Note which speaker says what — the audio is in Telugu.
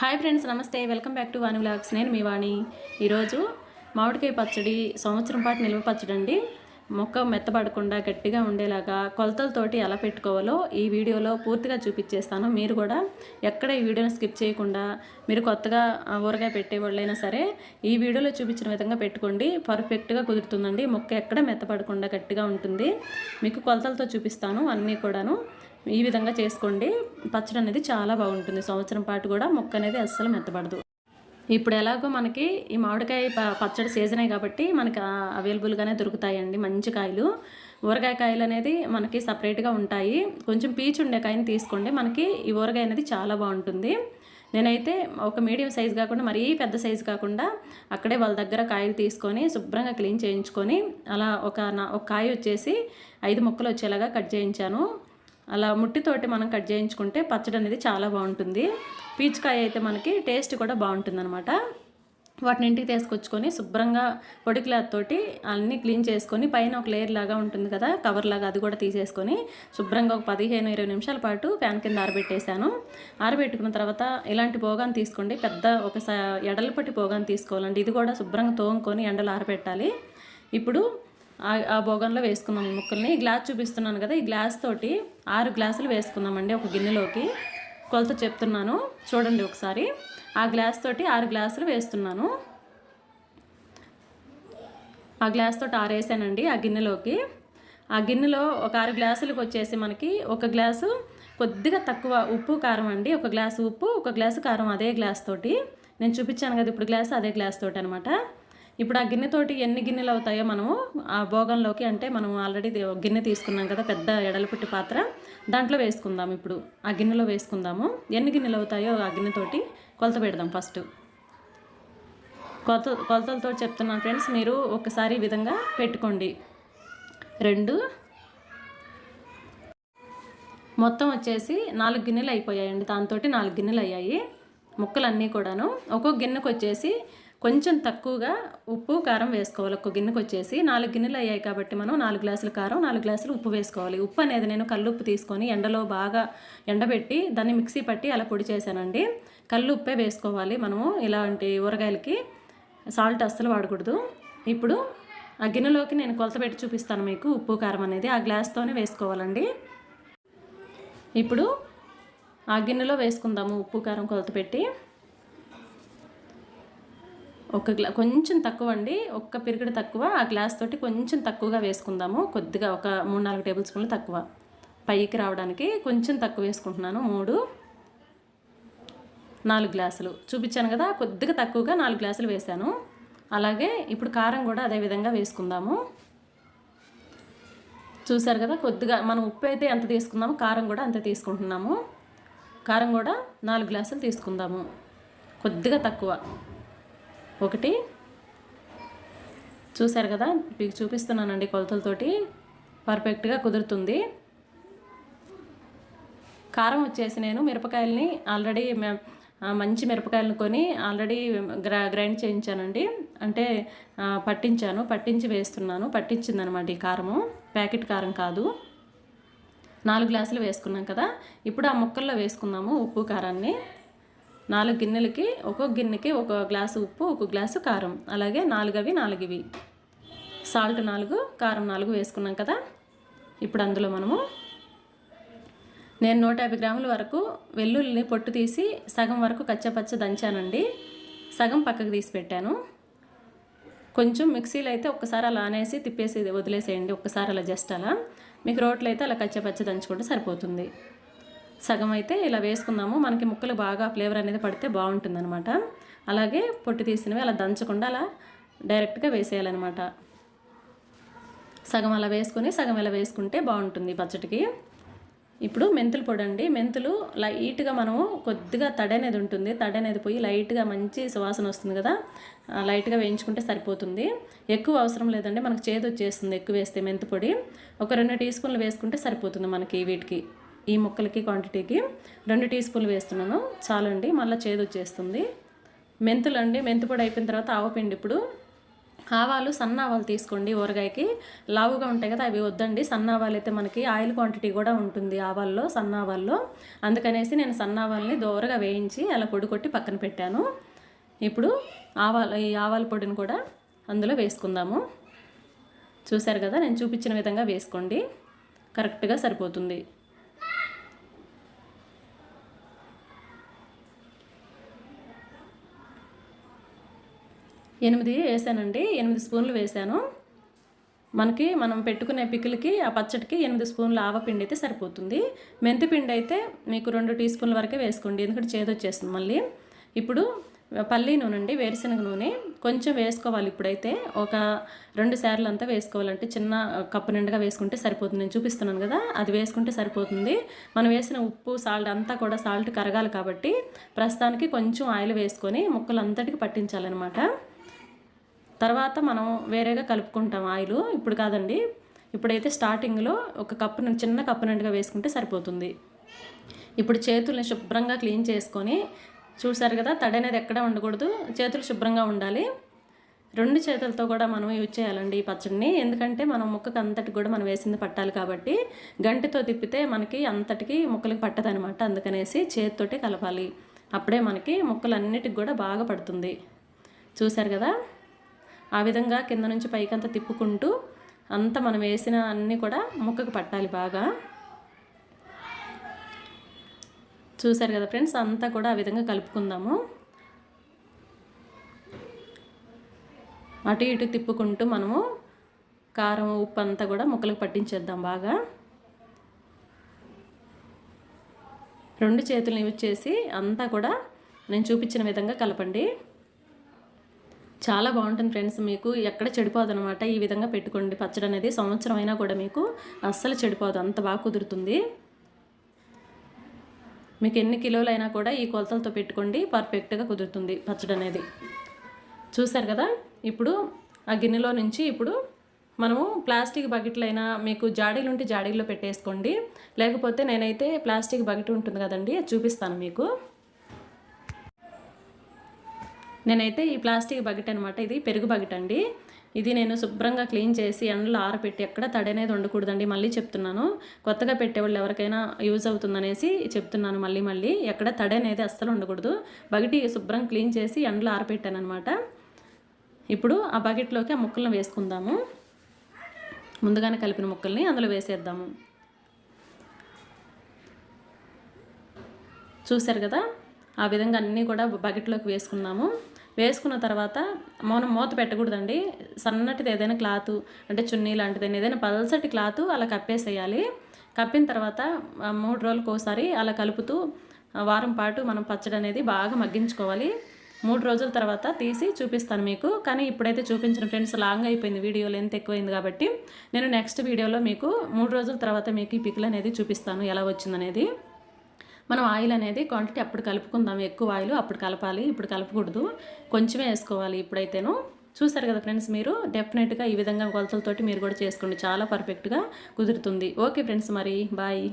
Speaker 1: హాయ్ ఫ్రెండ్స్ నమస్తే. Welcome back to Vani vlogs. నేను మీ వాణి. ఈరోజు మామిడికాయ పచ్చడి సంవత్సరం పాటు నిల్వ పచ్చడి అండి మొక్క మెత్తపడకుండా గట్టిగా ఉండేలాగా కొలతలతోటి ఎలా పెట్టుకోవాలో ఈ వీడియోలో పూర్తిగా చూపించేస్తాను. మీరు కూడా ఎక్కడ ఈ వీడియోని స్కిప్ చేయకుండా మీరు కొత్తగా ఊరగా ఊరగాయ పెట్టేవాళ్ళైనా సరే ఈ వీడియోలో చూపించిన విధంగా పెట్టుకోండి. పర్ఫెక్ట్గా కుదురుతుందండి. మొక్క ఎక్కడ మెత్తపడకుండా గట్టిగా ఉంటుంది. మీకు కొలతలతో చూపిస్తాను అన్నీ కూడాను. ఈ విధంగా చేసుకోండి. పచ్చడి అనేది చాలా బాగుంటుంది. సంవత్సరం పాటు కూడా మొక్క అనేది అస్సలు మెత్తబడదు. ఇప్పుడు ఎలాగో మనకి ఈ మామిడికాయ పచ్చడి సీజనే కాబట్టి మనకి అవైలబుల్గానే దొరుకుతాయండి మంచి కాయలు. ఊరగాయ కాయలు అనేది మనకి సపరేట్గా ఉంటాయి. కొంచెం పీచు ఉండే కాయని తీసుకోండి. మనకి ఈ ఊరగాయ అనేది చాలా బాగుంటుంది. నేనైతే ఒక మీడియం సైజ్ కాకుండా మరీ పెద్ద సైజు కాకుండా అక్కడే వాళ్ళ దగ్గర కాయలు తీసుకొని శుభ్రంగా క్లీన్ చేయించుకొని అలా ఒక నా ఒక కాయ వచ్చేసి ఐదు ముక్కలు వచ్చేలాగా కట్ చేయించాను. అలా ముట్టితోటి మనం కట్ చేయించుకుంటే పచ్చడి అనేది చాలా బాగుంటుంది. పీచుకాయ అయితే మనకి టేస్ట్ కూడా బాగుంటుంది అనమాట వాటిని ఇంటికి తీసుకొచ్చుకొని శుభ్రంగా పొడి క్లాత్ తోటి అన్నీ క్లీన్ చేసుకొని పైన ఒక లేయర్ లాగా ఉంటుంది కదా కవర్ లాగా అది కూడా తీసేసుకొని శుభ్రంగా ఒక పదిహేను ఇరవై నిమిషాల పాటు ఫ్యాన్ కింద ఆరబెట్టేశాను. ఆరబెట్టుకున్న తర్వాత ఇలాంటి పోగాను తీసుకోండి. పెద్ద ఒక స- ఎడలపట్టి పోగాను తీసుకోవాలండి. ఇది కూడా శుభ్రంగా తోముకొని ఎండలు ఆరబెట్టాలి. ఇప్పుడు ఆ- బోగన్లో బోగంలో వేసుకుందాం ఈ ముక్కల్ని గ్లాస్ చూపిస్తున్నాను కదా ఈ గ్లాస్ తోటి ఆరు గ్లాసులు వేసుకుందామండి ఒక గిన్నెలోకి. కొలత చెప్తున్నాను చూడండి ఒకసారి. ఆ గ్లాస్ తోటి ఆరు గ్లాసులు వేస్తున్నాను. ఆ గ్లాస్ తోటి ఆరేసానండి ఆ గిన్నెలోకి. ఆ గిన్నెలో ఒక ఆరు గ్లాసులకు వచ్చేసి మనకి ఒక గ్లాసు కొద్దిగా తక్కువ ఉప్పు కారం అండి. ఒక గ్లాసు ఉప్పు ఒక గ్లాసు కారం అదే గ్లాస్ తోటి. నేను చూపించాను కదా ఇప్పుడు గ్లాస్ అదే గ్లాస్ తోటి అనమాట ఇప్పుడు ఆ గిన్నెతోటి ఎన్ని గిన్నెలు అవుతాయో మనము ఆ భోగంలోకి అంటే మనం ఆల్రెడీ గిన్నె తీసుకున్నాం కదా పెద్ద ఎడలపుట్టి పాత్ర. దాంట్లో వేసుకుందాం ఇప్పుడు. ఆ గిన్నెలో వేసుకుందాము. ఎన్ని గిన్నెలు అవుతాయో ఆ గిన్నెతోటి కొలత పెడదాం ఫస్ట్ కొలత కొలతలతో చెప్తున్నాను ఫ్రెండ్స్ మీరు ఒకసారి ఈ విధంగా పెట్టుకోండి. రెండు. మొత్తం వచ్చేసి నాలుగు గిన్నెలు అయిపోయాయండి. దాంతో నాలుగు గిన్నెలు అయ్యాయి. ముక్కలన్నీ కూడాను. ఒక్కొక్క గిన్నెకు వచ్చేసి కొంచెం తక్కువగా ఉప్పు కారం వేసుకోవాలి. ఒక్క గిన్నెకు వచ్చేసి నాలుగు గిన్నెలు అయ్యాయి కాబట్టి మనం నాలుగు గ్లాసులు కారం నాలుగు గ్లాసులు ఉప్పు వేసుకోవాలి. ఉప్పు అనేది నేను కల్లుప్పు తీసుకొని ఎండలో బాగా ఎండబెట్టి దాన్ని మిక్సీ పట్టి అలా పొడి చేశానండి. కళ్ళు ఉప్పే వేసుకోవాలి మనము. ఇలాంటి ఊరగాయలకి సాల్ట్ అస్సలు వాడకూడదు. ఇప్పుడు ఆ గిన్నెలోకి నేను కొలత పెట్టి చూపిస్తాను మీకు ఉప్పు కారం అనేది. ఆ గ్లాస్తోనే వేసుకోవాలండి. ఇప్పుడు ఆ గిన్నెలో వేసుకుందాము ఉప్పు కారం కొలత పెట్టి. ఒక గ్లా కొంచెం తక్కువ అండి ఒక్క పిరికిడి తక్కువ. ఆ గ్లాస్ తోటి కొంచెం తక్కువగా వేసుకుందాము. కొద్దిగా ఒక మూడు నాలుగు టేబుల్ స్పూన్లు తక్కువ. పైకి రావడానికి కొంచెం తక్కువ వేసుకుంటున్నాను. మూడు నాలుగు గ్లాసులు. చూపించాను కదా కొద్దిగా తక్కువగా నాలుగు గ్లాసులు వేశాను. అలాగే ఇప్పుడు కారం కూడా అదే విధంగా వేసుకుందాము. చూసారు కదా కొద్దిగా మనం ఉప్పు అయితే ఎంత తీసుకుందామో కారం కూడా అంత తీసుకుంటున్నాము. కారం కూడా నాలుగు గ్లాసులు తీసుకుందాము. కొద్దిగా తక్కువ. ఒకటి. చూశారు కదా? మీకు చూపిస్తున్నానండి కొలతలతోటి. పర్ఫెక్ట్గా కుదురుతుంది. కారం వచ్చేసి నేను మిరపకాయలని ఆల్రెడీ మంచి మిరపకాయలను కొని ఆల్రెడీ గ్రా గ్రైండ్ చేయించానండి. అంటే పట్టించాను. పట్టించి వేస్తున్నాను. పట్టించిందనమాట ఈ కారము. ప్యాకెట్ కారం కాదు. నాలుగు గ్లాసులు వేసుకున్నాం కదా? ఇప్పుడు ఆ ముక్కల్లో వేసుకుందాము ఉప్పు కారాన్ని. నాలుగు గిన్నెలకి ఒక్కొక్క గిన్నెకి ఒక గ్లాసు ఉప్పు ఒక గ్లాసు కారం. అలాగే నాలుగు అవి నాలుగు ఇవి సాల్ట్ నాలుగు కారం నాలుగు వేసుకున్నాం కదా? ఇప్పుడు అందులో మనము నేను నూట యాభై గ్రాముల వరకు వెల్లుల్లిని పొట్టు తీసి సగం వరకు కచ్చపచ్చ దంచానండి. సగం పక్కకు తీసి పెట్టాను. కొంచెం మిక్సీలో అయితే ఒక్కసారి అలా అనేసి తిప్పేసి వదిలేసేయండి. ఒక్కసారి అలా జస్ట్ అలా. మీకు రోట్లో అయితే అలా కచ్చపచ్చ దంచుకుంటే సరిపోతుంది. సగం అయితే ఇలా వేసుకుందాము. మనకి ముక్కలు బాగా ఫ్లేవర్ అనేది పడితే బాగుంటుందన్నమాట. అలాగే పొట్టు తీసినవి అలా దంచకుండా అలా డైరెక్ట్గా వేసేయాలన్నమాట. సగం అలా వేసుకొని సగం ఇలా వేసుకుంటే బాగుంటుంది పచ్చడికి ఇప్పుడు మెంతులు పొడి అండి. మెంతులు లైట్గా మనము కొద్దిగా తడి అనేది ఉంటుంది. తడి అనేది పోయి లైట్గా మంచి సువాసన వస్తుంది కదా. లైట్గా వేయించుకుంటే సరిపోతుంది. ఎక్కువ అవసరం లేదండి. మనకు చేదు వచ్చేస్తుంది ఎక్కువ వేస్తే మెంతు పొడి. ఒక రెండు టీ స్పూన్లు వేసుకుంటే సరిపోతుంది మనకి వీటికి. ఈ ముక్కలకి క్వాంటిటీకి రెండు టీ స్పూన్లు వేస్తున్నాను. చాలండి మళ్ళీ చేదు వచ్చేస్తుంది. మెంతులు అండి మెంతు పొడి అయిపోయిన తర్వాత ఆవపిండి ఇప్పుడు. ఆవాలు సన్న ఆవాలు తీసుకోండి ఊరగాయకి. లావుగా ఉంటాయి కదా అవి వద్దండి. సన్న ఆవాలు అయితే మనకి ఆయిల్ క్వాంటిటీ కూడా ఉంటుంది ఆవాల్లో సన్న ఆవాల్లో. అందుకనేసి నేను సన్న ఆవాల్ని దూరగా వేయించి అలా పొడి కొట్టి పక్కన పెట్టాను. ఇప్పుడు ఆవాలు ఈ ఆవాల పొడిని కూడా అందులో వేసుకుందాము. చూశారు కదా నేను చూపించిన విధంగా వేసుకోండి. కరెక్ట్గా సరిపోతుంది. ఎనిమిది వేసానండి ఎనిమిది స్పూన్లు వేసాను. మనకి మనం పెట్టుకునే పికిల్కి ఆ పచ్చడికి ఎనిమిది స్పూన్లు ఆవపిండి అయితే సరిపోతుంది. మెంతిపిండి అయితే మీకు రెండు టీ స్పూన్ల వరకే వేసుకోండి ఎందుకంటే చేదొచ్చేస్తుంది మళ్ళీ. ఇప్పుడు పల్లి నూనె అండి వేరుశనగ నూనె. కొంచెం వేసుకోవాలి ఇప్పుడైతే. ఒక రెండు సార్లు అంతా వేసుకోవాలంటే చిన్న కప్పు నిండుగా వేసుకుంటే సరిపోతుంది. నేను చూపిస్తున్నాను కదా అది వేసుకుంటే సరిపోతుంది. మనం వేసిన ఉప్పు సాల్ట్ అంతా కూడా సాల్ట్ కరగాలి కాబట్టి ప్రస్తుతానికి కొంచెం ఆయిల్ వేసుకొని ముక్కలు అంతటికి పట్టించాలన్నమాట. తర్వాత మనం వేరేగా కలుపుకుంటాం ఆయిల్. ఇప్పుడు కాదండి. ఇప్పుడైతే స్టార్టింగ్లో ఒక కప్పు చిన్న కప్పు నిండుగా వేసుకుంటే సరిపోతుంది. ఇప్పుడు చేతుల్ని శుభ్రంగా క్లీన్ చేసుకొని చూసారు కదా తడి అనేది ఎక్కడ ఉండకూడదు. చేతులు శుభ్రంగా ఉండాలి. రెండు చేతులతో కూడా మనం యూజ్ చేయాలండి ఈ పచ్చడిని. ఎందుకంటే మనం ముక్కకు అంతటి కూడా మనం వేసింది పట్టాలి కాబట్టి గంటితో తిప్పితే మనకి అంతటికి ముక్కలకి పట్టదనమాట. అందుకనేసి చేతితోటే కలపాలి. అప్పుడే మనకి ముక్కలు అన్నిటికి కూడా బాగా పడుతుంది. చూసారు కదా? ఆ విధంగా కింద నుంచి పైకంతా తిప్పుకుంటూ అంతా మనం వేసిన అన్నీ కూడా ముక్కకు పట్టాలి బాగా. చూసారు కదా ఫ్రెండ్స్ అంతా కూడా ఆ విధంగా కలుపుకుందాము. అటు ఇటు తిప్పుకుంటూ మనము కారం ఉప్పు అంతా కూడా ముక్కలకు పట్టించేద్దాం బాగా. రెండు చేతులను యూజ్ చేసి అంతా కూడా నేను చూపించిన విధంగా కలపండి. చాలా బాగుంటుంది ఫ్రెండ్స్ మీకు. ఎక్కడ చెడిపోదు అనమాట ఈ విధంగా పెట్టుకోండి. పచ్చడి అనేది సంవత్సరం అయినా కూడా మీకు అస్సలు చెడిపోదు. అంత బాగా కుదురుతుంది. మీకు ఎన్ని కిలోలైనా కూడా ఈ కొలతలతో పెట్టుకోండి. పర్ఫెక్ట్గా కుదురుతుంది పచ్చడి అనేది. చూసారు కదా? ఇప్పుడు ఆ గిన్నెలో నుంచి ఇప్పుడు మనము ప్లాస్టిక్ బకెట్లైనా మీకు జాడీలు ఉంటే జాడీల్లో పెట్టేసుకోండి. లేకపోతే నేనైతే ప్లాస్టిక్ బకెట్ ఉంటుంది కదండి చూపిస్తాను మీకు. నేనైతే ఈ ప్లాస్టిక్ బకెట్ అనమాట ఇది పెరుగు బకెట్ అండి. ఇది నేను శుభ్రంగా క్లీన్ చేసి ఎండలో ఆరపెట్టి ఎక్కడ తడి అనేది ఉండకూడదండి మళ్ళీ చెప్తున్నాను. కొత్తగా పెట్టేవాళ్ళు ఎవరికైనా యూజ్ అవుతుందనేసి చెప్తున్నాను మళ్ళీ మళ్ళీ. ఎక్కడ తడి అనేది అస్సలు ఉండకూడదు బకెట్ శుభ్రం క్లీన్ చేసి ఎండలో ఆరబెట్టాను అనమాట ఇప్పుడు ఆ బకెట్లోకి ఆ ముక్కలను వేసుకుందాము. ముందుగానే కలిపిన ముక్కల్ని అందులో వేసేద్దాము. చూశారు కదా? ఆ విధంగా అన్నీ కూడా బకెట్లోకి వేసుకున్నాము. వేసుకున్న తర్వాత మనం మూత పెట్టకూడదండి. సన్నటిది ఏదైనా క్లాత్ అంటే చున్నీ లాంటిది ఏదైనా పల్సటి క్లాత్ అలా కప్పేసేయాలి. కప్పిన తర్వాత మూడు రోజులకు ఒకసారి అలా కలుపుతూ వారం పాటు మనం పచ్చడి అనేది బాగా మగ్గించుకోవాలి. మూడు రోజుల తర్వాత తీసి చూపిస్తాను మీకు. కానీ ఇప్పుడైతే చూపించిన ఫ్రెండ్స్ లాంగ్ అయిపోయింది వీడియో లెంత్ ఎక్కువైంది కాబట్టి నేను నెక్స్ట్ వీడియోలో మీకు మూడు రోజుల తర్వాత మీకు ఈ పిక్లు అనేది చూపిస్తాను ఎలా వచ్చిందనేది. మనం ఆయిల్ అనేది క్వాంటిటీ అప్పుడు కలుపుకుందాం. ఎక్కువ ఆయిల్ అప్పుడు కలపాలి ఇప్పుడు కలపకూడదు. కొంచెమే వేసుకోవాలి ఇప్పుడైతేను. చూసారు కదా ఫ్రెండ్స్ మీరు? డెఫినెట్గా ఈ విధంగా కొలతలతోటి మీరు కూడా చేసుకోండి. చాలా పర్ఫెక్ట్గా కుదురుతుంది. ఓకే ఫ్రెండ్స్ మరి బాయ్